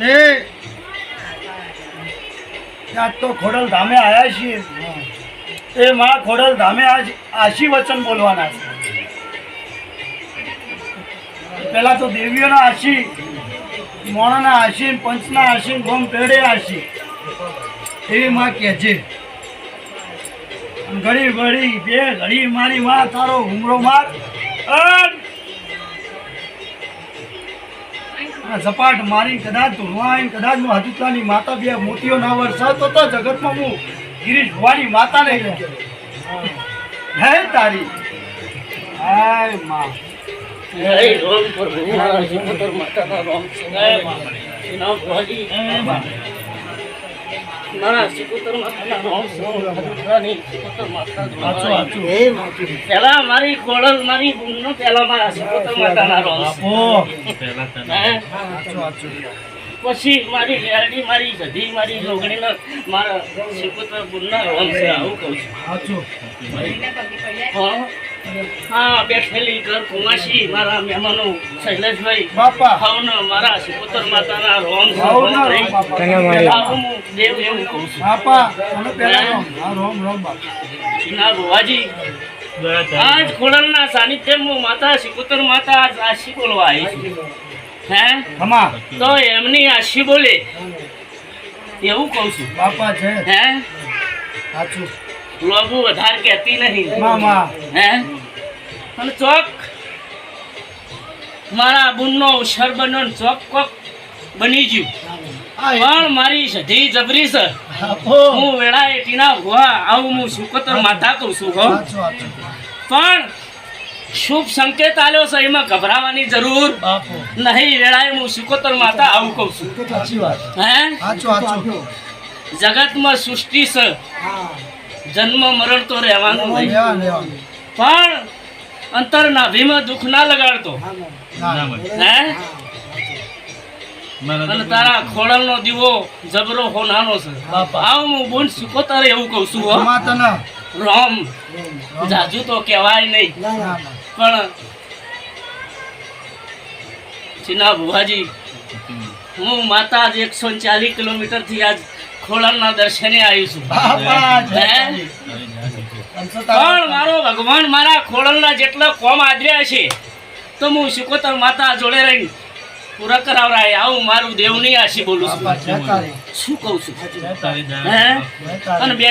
એ! આજ તો ખોડલ ધામે આવ્યા છીએ. એ માં, ખોડલ ધામે આજ આશી વચન બોલવાના છે. પેલા તો દેવીઓના આશી, મોણાના આશી, પંચના આશી, ગોમ પેડે આશી. એવી માં કહે છે. ઘડી ઘડી બે ઘડી મારી માં, તારો હુમરો માર. ઝપાટ મારી કદાચ ધૂળવા આવીને કદાચ હું હજુતાની માતા બે મોતીઓ ના વરસાવતો તો જગતમાં હું ગિરીશ ભવાની માતા નહીં હે તારી હાયમાં રોમ શિકોતર માતાના રોમ છે એના મારા. પહેલા મારી બૂનનો પહેલા મારા શિકોતર માતાના સાચું પછી મારી લેરડી મારી સધી મારી લોગણીના મારા શિકોતર બૂનના રોમ છે આવું કહું છું. હા બેઠેલી ઘર કુમાસી મારા મહેમાનો શૈલેષભાઈ બાપા. ભાવનો મારા શિકોતર માતાના રોમ હું દેવ એવું કહું છું. બાપા રોમ રોમ બાપા. ગોવાજી આજ ખોડલના સાનિધ્યમાં હું માતા શિકોતર માતા આજ આશી બોલવા આવી હે? હમા. તો એમની આશી બોલે. એવું કહું છું. બાપા છે. હે? સાચું. લોગુ વધારે કહેતી નહીં. મામા હે? અને ચોક મારા બુનનો ઉછર બનો ચોક કોક બની ગયું. પણ મારી સધી જબરી છે. હું વેળા એટીના ભુવા આવું હું સુકતર માથા કહું છું હો. પણ શુભ સંકેત આલ્યો છે એમાં ગભરાવાની જરૂર બાપો. નહીં. વેળાએ હું સુકોતર માતા આવું કહું છું. હે? જગતમાં સૃષ્ટિ છે. જન્મ મરણ તો રહેવાનું પણ અંતર નાભીમાં દુઃખ ના લગાડતો. હે? અને તારા ખોળલનો દીવો જબરો હોનાનો છે. આવ હું બોન સુકોતર એવું કહું છું હો. રોમ. જાજુ તો કહેવાય નહીં. ના ના પણ ચીના ભુવાજી હું માતા આજ એકસો ચાલીસ કિલોમીટરથી આજ ખોળલના દર્શને આવી છું બાપા જય હે? તારી. પણ મારો ભગવાન મારા ખોળલના જેટલા કોમ આદર્યા છે તો હું શિકોતર માતા જોડે રહી પૂરા કરાવરાય આવું મારું દેવની આશી બોલું છું શું કહું છું. અને બે